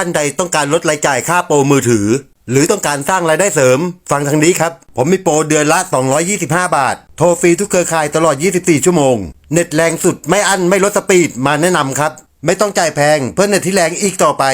ท่านใดต้องการลดรายจ่ายค่าโปรมือถือ หรือต้องการสร้างรายได้เสริม ฟังทางนี้ครับ ผมมีโปรเดือนละ 225 บาท โทรฟรีทุกเครือข่ายตลอด 24 ชั่วโมง เน็ตแรงสุดไม่อั้นไม่ลดสปีดมาแนะนำครับ ไม่ต้องจ่ายแพง เพื่อเน็ตที่แรงอีกต่อไป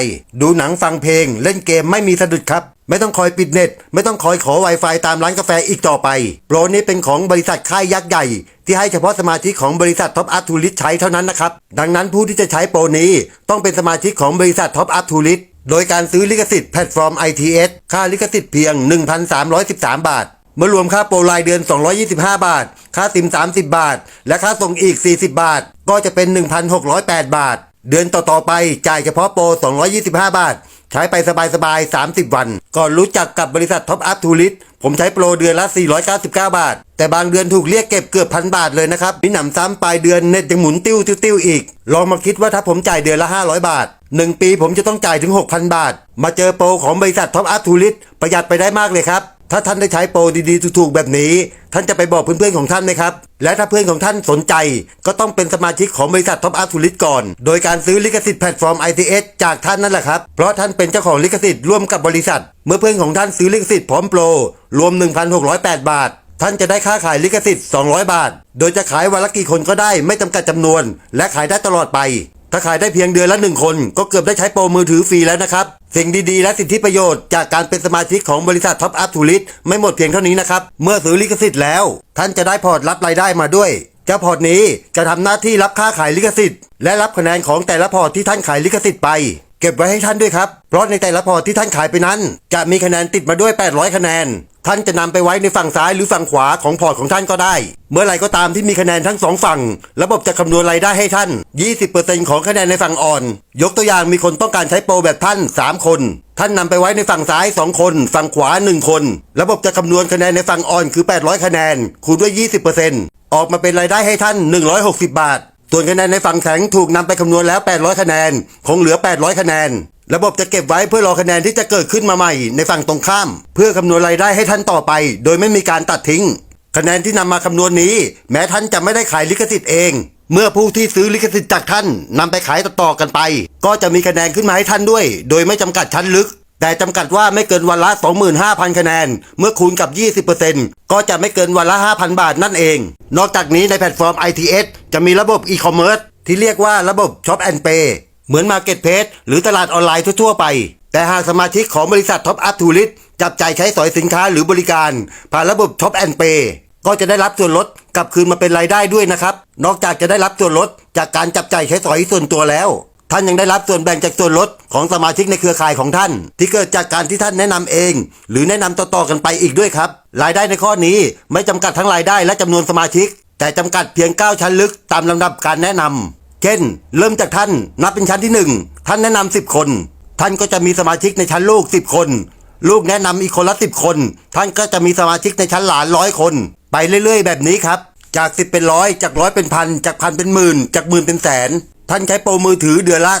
ดูหนังฟังเพลง เล่นเกมไม่มีสะดุดครับ ไม่ต้องคอยปิดเน็ต ไม่ต้องคอยขอ Wi-Fi ตามร้านกาแฟอีกต่อไป โปรนี้เป็นของบริษัทค่ายยักษ์ใหญ่ ที่ให้เฉพาะสมาชิกของบริษัทท็อปอัพทูริสใช้เท่านั้นนะครับ ดังนั้นผู้ที่จะใช้โปรนี้ต้องเป็นสมาชิกของบริษัทท็อปอัพทูริสโดยการซื้อลิขสิทธิ์แพลตฟอร์ม ITS ค่าลิขสิทธิ์เพียง 1,313 บาทเมื่อรวมค่าโปรรายเดือน 225 บาท ค่าซิม 30 บาท และค่าส่งอีก 40 บาท ก็จะเป็น 1,608 บาท เดือนต่อๆไปจ่ายเฉพาะโปร 225 บาท ใช้ไปสบายๆ 30 วัน ก่อนรู้จักกับบริษัทท็อปอัพทูริสผมใช้โปรเดือนละ 499 บาท แต่บางเดือนถูกเรียกเก็บเกือบพันบาทเลยนะครับมีหนำซ้ำปลายเดือนเน็ตยังหมุนติ้วติ้วอีก ลองมาคิดว่าถ้าผมจ่ายเดือนละ 500 บาท 1 ปีผมจะต้องจ่ายถึง 6,000 บาท มาเจอโปรของบริษัทท็อปอัพทูริสประหยัดไปได้มากเลยครับ ถ้าท่านได้ใช้โปรดีๆถูกๆแบบนี้ ท่านจะไปบอกเพื่อนๆของท่านไหมครับ และถ้าเพื่อนของท่านสนใจ ก็ต้องเป็นสมาชิกของบริษัทท็อปอัพทูริสก่อน โดยการซื้อลิขสิทธิ์แพลตฟอร์ม ITS จากท่านนั่นแหละครับ เพราะท่านเป็นเจ้าของลิขสิทธิ์ร่วมกับบริษัท เมื่อเพื่อนของท่านซื้อลิขสิทธิ์พร้อมโปรรวม 1,608 บาท ท่านจะได้ค่าขายลิขสิทธิ์ 200 บาท โดยจะขายวันละกี่คนก็ได้ไม่จำกัดจำนวน และขายได้ตลอดไปถ้าขายได้เพียงเดือนละหนึ่งคน ก็เกือบได้ใช้โปรมือถือฟรีแล้วนะครับ สิ่งดีๆ และสิทธิประโยชน์จากการเป็นสมาชิกของบริษัทท็อปอัพทูริสไม่หมดเพียงเท่านี้นะครับ เมื่อซื้อลิขสิทธิ์แล้ว ท่านจะได้พอร์ตรับรายได้มาด้วยเจ้าพอร์ตนี้จะทำหน้าที่รับค่าขายลิขสิทธิ์ และรับคะแนนของแต่ละพอร์ตที่ท่านขายลิขสิทธิ์ไป เก็บไว้ให้ท่านด้วยครับเพราะในแต่ละพอร์ตที่ท่านขายไปนั้น จะมีคะแนนติดมาด้วย 800 คะแนน ท่านจะนำไปไว้ในฝั่งซ้ายหรือฝั่งขวาของพอร์ตของท่านก็ได้ เมื่อไหรก็ตามที่มีคะแนนทั้งสองฝั่ง ระบบจะคำนวณรายได้ให้ท่าน 20%ของคะแนนในฝั่งอ่อน ยกตัวอย่างมีคนต้องการใช้โปรแบบท่าน 3 คน ท่านนำไปไว้ในฝั่งซ้าย 2 คน ฝั่งขวา 1 คน ระบบจะคำนวณคะแนนในฝั่งอ่อนคือ 800 คะแนน คูณด้วย 20%ออกมาเป็นรายได้ให้ท่าน 160 บาท ส่วนคะแนนในฝั่งแข็งถูกนำไปคำนวณแล้ว 800 คะแนน คงเหลือ 800 คะแนน ระบบจะเก็บไว้เพื่อรอคะแนนที่จะเกิดขึ้นมาใหม่ในฝั่งตรงข้าม เพื่อคำนวณรายได้ให้ท่านต่อไป โดยไม่มีการตัดทิ้ง คะแนนที่นำมาคำนวณนี้ แม้ท่านจะไม่ได้ขายลิขสิทธิ์เอง เมื่อผู้ที่ซื้อลิขสิทธิ์จากท่านนำไปขายต่อๆกันไป ก็จะมีคะแนนขึ้นมาให้ท่านด้วย โดยไม่จำกัดชั้นลึก แต่จำกัดว่าไม่เกินวันละ 25,000 คะแนน เมื่อคูณกับ 20%ก็จะไม่เกินวันละ 5,000 บาทนั่นเอง นอกจากนี้ในแพลตฟอร์ม ITS จะมีระบบ e-commerce ที่เรียกว่าระบบ Shop and Pay เหมือน Marketplace หรือตลาดออนไลน์ทั่วๆไป แต่หากสมาชิกของบริษัท Top Up t o u r i s t จับจ่ายใช้สอยสินค้าหรือบริการ ผ่านระบบ Shop and Pay ก็จะได้รับส่วนลดกลับคืนมาเป็นรายได้ด้วยนะครับ นอกจากจะได้รับส่วนลดจากการจับจ่ายใช้สอยส่วนตัวแล้ว ท่านยังได้รับส่วนแบ่งจากส่วนลดของสมาชิกในเครือข่ายของท่าน ที่เกิดจากการที่ท่านแนะนำเอง หรือแนะนำต่อๆกันไปอีกด้วยครับ รายได้ในข้อนี้ไม่จำกัดทั้งรายได้และจำนวนสมาชิก แต่จำกัดเพียง 9 ชั้นลึกตามลำดับการแนะนำ เช่น เริ่มจากท่านนับเป็นชั้นที่ 1 ท่านแนะนำ10 คน ท่านก็จะมีสมาชิกในชั้นลูก 10 คน ลูกแนะนำอีกคนละ 10 คน ท่านก็จะมีสมาชิกในชั้นหลานร้อยคน ไปเรื่อย ๆ แบบนี้ครับ จาก 10 เป็นร้อยจากร้อยเป็นพันจากพันเป็นหมื่นจากหมื่นเป็นแสน ท่านใช้โปรมือถือเดือนละ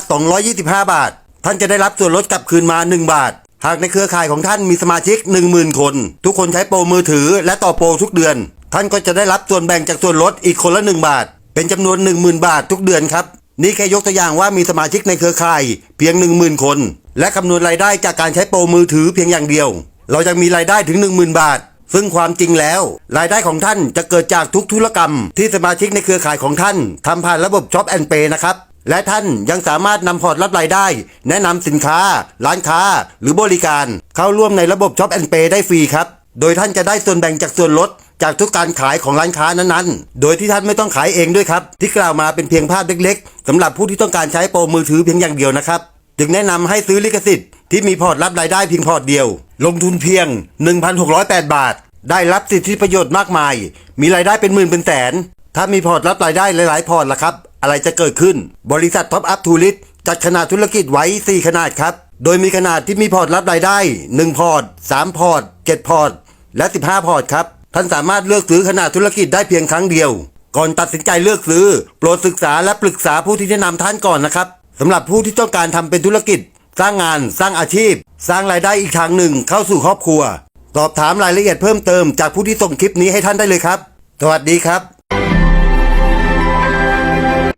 225 บาท ท่านจะได้รับส่วนลดกลับคืนมา 1 บาทหากในเครือข่ายของท่านมีสมาชิก 10,000 คน ทุกคนใช้โปรมือถือและต่อโปรทุกเดือน ท่านก็จะได้รับส่วนแบ่งจากส่วนลดอีกคนละ 1 บาท เป็นจำนวน 10,000 บาททุกเดือนครับ นี่แค่ยกตัวอย่างว่ามีสมาชิกในเครือข่าย เพียง 10,000 คน และคำนวณรายได้จากการใช้โปรมือถือเพียงอย่างเดียว เรายังมีรายได้ถึง 10,000 บาท ซึ่งความจริงแล้ว รายได้ของท่านจะเกิดจากทุกธุรกรรม ที่สมาชิกในเครือข่ายของท่านทำผ่านระบบช็อปแอนเปนะครับและท่านยังสามารถนำพอร์ตรับรายได้ แนะนำสินค้า ร้านค้า หรือบริการ เข้าร่วมในระบบช็อปแอนเปได้ฟรีครับ โดยท่านจะได้ส่วนแบ่งจากส่วนลด จากทุกการขายของร้านค้านั้นๆ โดยที่ท่านไม่ต้องขายเองด้วยครับ ที่กล่าวมาเป็นเพียงภาพเล็กๆสำหรับผู้ที่ต้องการใช้โปรมือถือเพียงอย่างเดียวนะครับ จึงแนะนำให้ซื้อลิขสิทธิ์ที่มีพอร์ตรับรายได้เพียงพอร์ตเดียว ลงทุนเพียง 1,608 บาท ได้รับสิทธิประโยชน์มากมาย มีรายได้เป็นหมื่นเป็นแสน ถ้ามีพอร์ตรับรายได้หลายๆ พอร์ตล่ะครับ อะไรจะเกิดขึ้น บริษัทท็อปอัพทูริสจัดขนาดธุรกิจไว้ 4 ขนาดครับ โดยมีขนาดที่มีพอร์ตรับรายได้ 1 พอร์ต 3 พอร์ต 7 พอร์ต และ 15 พอร์ตครับ ท่านสามารถเลือกซื้อขนาดธุรกิจได้เพียงครั้งเดียว ก่อนตัดสินใจเลือกซื้อ โปรดศึกษาและปรึกษาผู้ที่แนะนำท่านก่อนนะครับสำหรับผู้ที่ต้องการทำเป็นธุรกิจ สร้างงาน สร้างอาชีพ สร้างรายได้อีกทางหนึ่งเข้าสู่ครอบครัว สอบถามรายละเอียดเพิ่มเติมจากผู้ที่ส่งคลิปนี้ให้ท่านได้เลยครับ สวัสดีครับ